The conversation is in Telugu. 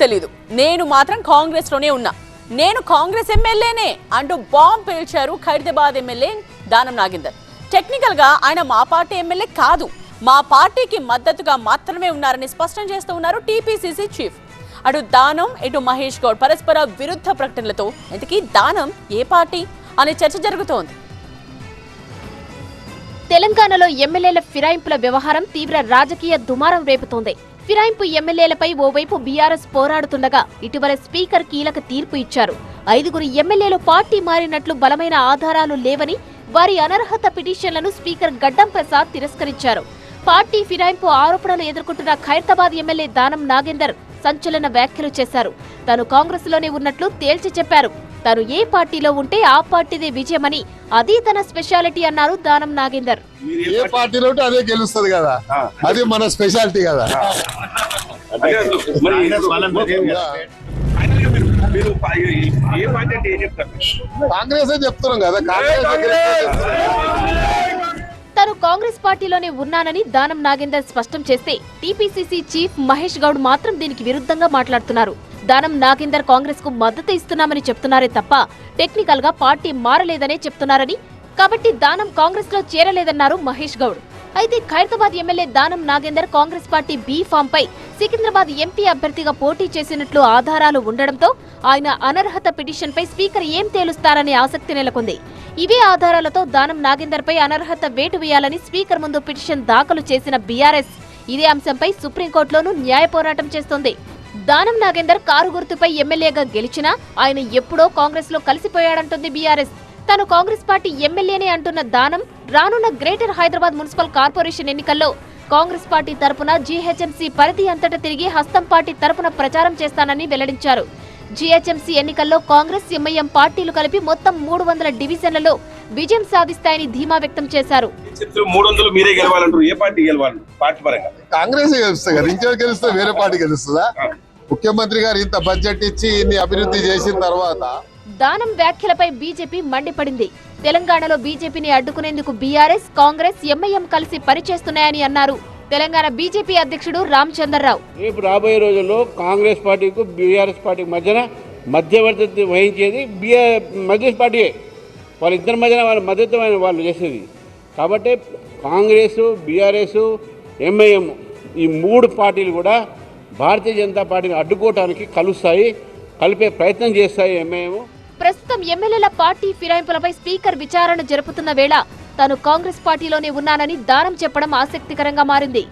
తెలీదు. నేను మాత్రం కాంగ్రెస్లోనే ఉన్నా. నేను కాంగ్రెస్ ఎమ్మెల్యేనే అంటూ బాంబ్ పేల్చారు ఖైరదాబాద్ ఎమ్మెల్యే దానం నాగేందర్. టెక్నికల్గా ఆయన మా పార్టీ ఎమ్మెల్యే కాదు. మా పార్టీకి మద్దతుగా మాత్రమే ఉన్నారని స్పష్టం చేస్తూ ఉన్నారు టీపీసీసీ చీఫ్. అటు దానం ఇటు మహేష్ గౌడ్ పరస్పర విరుద్ధ ప్రకటనలతో ఇంతకీ దానం ఏ పార్టీ అనే చర్చ జరుగుతోంది. తెలంగాణలో ఎమ్మెల్యేల ఫిరాయింపుల వ్యవహారం తీవ్ర రాజకీయ దుమారం రేపుతోంది. ఫిరాయింపు ఎమ్మెల్యేలపై ఓవైపు బీఆర్ఎస్ పోరాడుతుండగా ఇటీవల స్పీకర్ కీలక తీర్పు ఇచ్చారు. ఐదుగురు ఎమ్మెల్యేలు పార్టీ మారినట్లు బలమైన ఆధారాలు లేవని వారి అనర్హత పిటిషన్లను స్పీకర్ గడ్డం ప్రసాద్ తిరస్కరించారు. పార్టీ ఫిరాయింపు ఆరోపణలు ఎదుర్కొంటున్న ఖైరతాబాద్ ఎమ్మెల్యే దానం నాగేందర్ సంచలన వ్యాఖ్యలు చేశారు. తాను కాంగ్రెస్లోనే ఉన్నట్లు తేల్చి చెప్పారు. తాను ఏ పార్టీలో ఉంటే ఆ పార్టీదే విజయమని అది తన స్పెషాలిటీ అన్నారు దానం నాగేందర్. ఏ పార్టీలో ఉంటే అదే గెలుస్తుంది కదా. అది మన స్పెషాలిటీ కదా. అదే అసలు మరి ఫైనల్గా మీరు మీరు ఏ పార్టీ అంటే ఏం చెప్తారు? కాంగ్రెస్ చెప్తున్నాం కదా. కాంగ్రెస్ తాను కాంగ్రెస్ పార్టీలోనే ఉన్నానని దానం నాగేందర్ స్పష్టం చేస్తే టీపీసీసీ చీఫ్ మహేష్ గౌడ్ మాత్రం దీనికి విరుద్ధంగా మాట్లాడుతున్నారు. దానం నాగేందర్ కాంగ్రెస్కు మద్దతు ఇస్తున్నామని చెప్తున్నారే తప్ప టెక్నికల్గా పార్టీ మారలేదనే చెప్తున్నారని. కాబట్టి దానం కాంగ్రెస్లో చేరలేదన్నారు మహేష్ గౌడ్. అయితే Khairatabad MLA Danam Nagender Congress party B form పై సికింద్రాబాద్ ఎంపీ అభ్యర్థిగా పోటీ చేసినట్లు ఆధారాలు ఉండడంతో ఆయన అనర్హత పిటిషన్ పై స్పీకర్ ఏం తేలుస్తారనే ఆసక్తి నెలకొంది. ఇవే ఆధారాలతో దానం నాగేందర్ పై అనర్హత వేటు వేయాలని స్పీకర్ ముందు పిటిషన్ దాఖలు చేసిన బీఆర్ఎస్. ఇదే అంశంపై సుప్రీంకోర్టులోనూ న్యాయ పోరాటం చేస్తోంది. దానం నాగేందర్ కారు గుర్తుపై ఎమ్మెల్యేగా గెలిచినా ఆయన ఎప్పుడో కాంగ్రెస్లో కలిసిపోయాడంటుంది బీఆర్ఎస్. తాను కాంగ్రెస్ పార్టీ ఎమ్మెల్యేనే అంటున్న దానం రానున్న గ్రేటర్ హైదరాబాద్ మున్సిపల్ కార్పొరేషన్ ఎన్నికల్లో కాంగ్రెస్ పార్టీ తరపున జీహెచ్ఎంసీ పరిధి అంతటా తిరిగి హస్తం పార్టీ తరపున ప్రచారం చేస్తానని వెల్లడించారు. జీహెచ్ఎంసీ ఎన్నికల్లో కాంగ్రెస్ ఎంఐఎం పార్టీలు కలిపి మొత్తం మూడు వందల డివిజన్లలో విజయం సాధిస్తాయని ధీమా వ్యక్తం చేశారు. చిత్రం మూడు వందలు మీరే గెలవాలంటారు ఏ పార్టీ గెలవాలి? పార్టీ పరంగా. కాంగ్రెస్ కదా గెలిస్తే వేరే పార్టీ గెలుస్తుందా? ముఖ్యమంత్రి గారు ఇంత బడ్జెట్ ఇచ్చి ఇన్ని అభివృద్ధి చేసిన తర్వాత దానం వ్యాఖ్యలపై బీజేపీ మండిపడింది. తెలంగాణలో బీజేపీని అడ్డుకునేందుకు బీఆర్ఎస్ కాంగ్రెస్ ఎంఐఎం కలిసి పనిచేస్తున్నాయని అన్నారు. తెలంగాణ బీజేపీ అధ్యక్షుడు రామచందర్రావు. రేపు రాబోయే రోజుల్లో కాంగ్రెస్ పార్టీకు బీఆర్ఎస్ పార్టీకి మధ్యన మధ్యవర్తి వహించేది బీఆర్ మధ్యస్ పార్టీయే. వాళ్ళిద్దరి మధ్యన వాళ్ళ మద్దతు వాళ్ళు చేసేది. కాబట్టి కాంగ్రెస్ బీఆర్ఎస్ ఎంఐఎం ఈ మూడు పార్టీలు కూడా భారతీయ జనతా పార్టీని అడ్డుకోవటానికి కలుస్తాయి కలిపే ప్రయత్నం చేస్తాయి ఎంఐఎం. ప్రస్తుతం ఎమ్మెల్యేల పార్టీ ఫిరాయింపులపై స్పీకర్ విచారణ జరుపుతున్న వేళ తాను కాంగ్రెస్ పార్టీలోనే ఉన్నానని దానం చెప్పడం ఆసక్తికరంగా మారింది.